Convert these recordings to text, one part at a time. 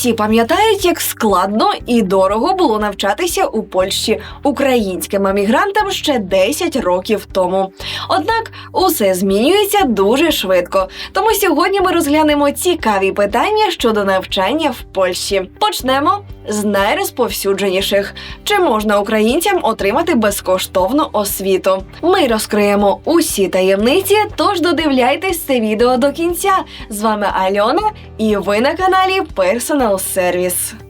Усі пам'ятають, як складно і дорого було навчатися у Польщі українським емігрантам ще 10 років тому. Однак усе змінюється дуже швидко. Тому сьогодні ми розглянемо цікаві питання щодо навчання в Польщі. Почнемо з найрозповсюдженіших: чи можна українцям отримати безкоштовну освіту? Ми розкриємо усі таємниці, тож додивляйтесь це відео до кінця. З вами Альона, і ви на каналі Personal self-service.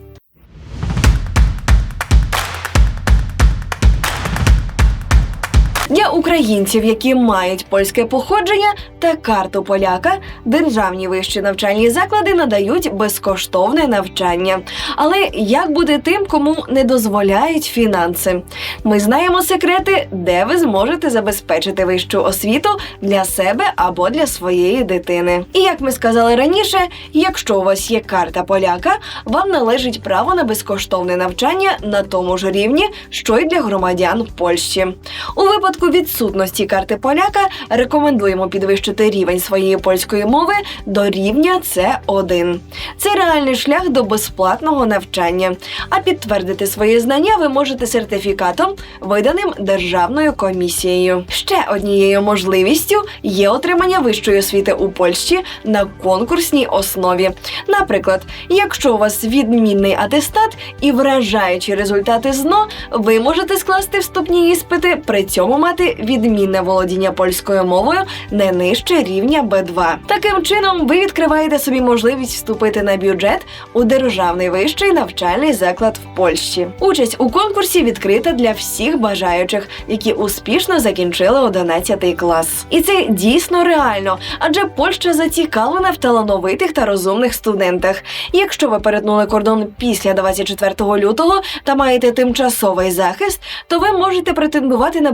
Для українців, які мають польське походження та карту поляка, державні вищі навчальні заклади надають безкоштовне навчання. Але як буде тим, кому не дозволяють фінанси? Ми знаємо секрети, де ви зможете забезпечити вищу освіту для себе або для своєї дитини. І як ми сказали раніше, якщо у вас є карта поляка, вам належить право на безкоштовне навчання на тому ж рівні, що й для громадян Польщі. У випадку відсутності карти поляка рекомендуємо підвищити рівень своєї польської мови до рівня С1. Це реальний шлях до безплатного навчання. А підтвердити свої знання ви можете сертифікатом, виданим державною комісією. Ще однією можливістю є отримання вищої освіти у Польщі на конкурсній основі. Наприклад, якщо у вас відмінний атестат і вражаючі результати ЗНО, ви можете скласти вступні іспити, при цьому мати відмінне володіння польською мовою не нижче рівня Б2. Таким чином, ви відкриваєте собі можливість вступити на бюджет у державний вищий навчальний заклад в Польщі. Участь у конкурсі відкрита для всіх бажаючих, які успішно закінчили 11 клас. І це дійсно реально, адже Польща зацікавлена в талановитих та розумних студентах. Якщо ви перетнули кордон після 24 лютого та маєте тимчасовий захист, то ви можете претендувати на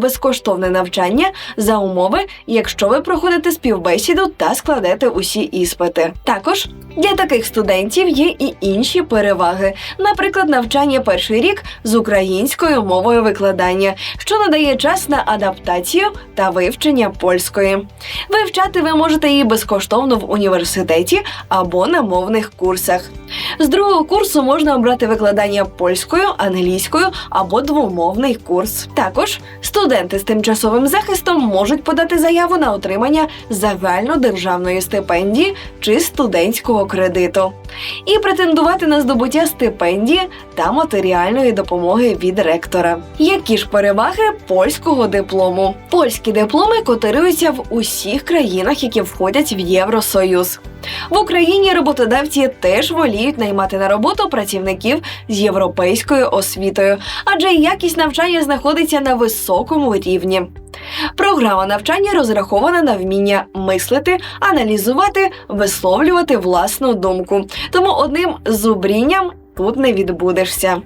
безкоштовне навчання за умови, якщо ви проходите співбесіду та складете усі іспити. Також для таких студентів є і інші переваги, наприклад, навчання перший рік з українською мовою викладання, що надає час на адаптацію та вивчення польської. Вивчати ви можете її безкоштовно в університеті або на мовних курсах. З другого курсу можна обрати викладання польською, англійською або двомовний курс. Також студенти з тимчасовим захистом можуть подати заяву на отримання загальнодержавної стипендії чи студентського кредиту і претендувати на здобуття стипендії та матеріальної допомоги від ректора. Які ж переваги польського диплому? Польські дипломи котируються в усіх країнах, які входять в Євросоюз. В Україні роботодавці теж воліють наймати на роботу працівників з європейською освітою, адже якість навчання знаходиться на високому рівні. Програма навчання розрахована на вміння мислити, аналізувати, висловлювати власну думку. Тому одним зубрінням тут не відбудешся.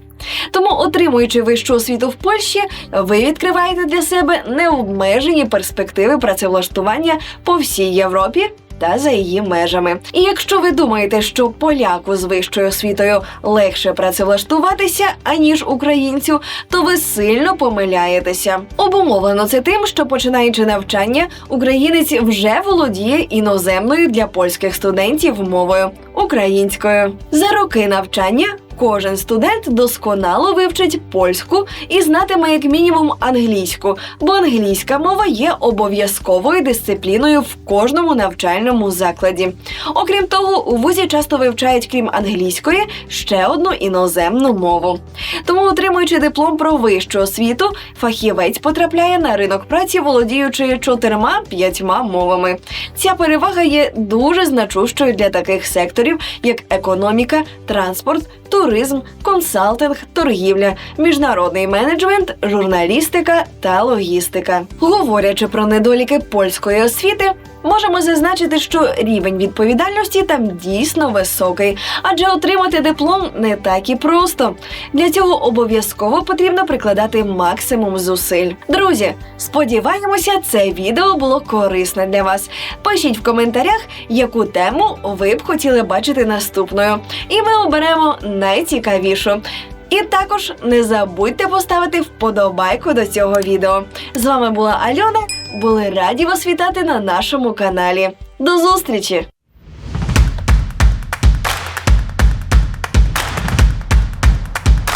Тому, отримуючи вищу освіту в Польщі, ви відкриваєте для себе необмежені перспективи працевлаштування по всій Європі. Та за її межами. І якщо ви думаєте, що поляку з вищою освітою легше працевлаштуватися, аніж українцю, то ви сильно помиляєтеся. Обумовлено це тим, що починаючи навчання, українець вже володіє іноземною для польських студентів мовою українською. За роки навчання Кожен студент досконало вивчить польську і знатиме як мінімум англійську, бо англійська мова є обов'язковою дисципліною в кожному навчальному закладі. Окрім того, у вузі часто вивчають, крім англійської, ще одну іноземну мову. Тому, отримуючи диплом про вищу освіту, фахівець потрапляє на ринок праці, володіючи чотирма-п'ятьма мовами. Ця перевага є дуже значущою для таких секторів, як економіка, транспорт туризм, консалтинг, торгівля, міжнародний менеджмент, журналістика та логістика. Говорячи про недоліки польської освіти, можемо зазначити, що рівень відповідальності там дійсно високий, адже отримати диплом не так і просто. Для цього обов'язково потрібно прикладати максимум зусиль. Друзі, сподіваємося, це відео було корисне для вас. Пишіть в коментарях, яку тему ви б хотіли бачити наступною, і ми оберемо найцікавішу. І також не забудьте поставити вподобайку до цього відео. З вами була Альона. Були раді вас вітати на нашому каналі. До зустрічі!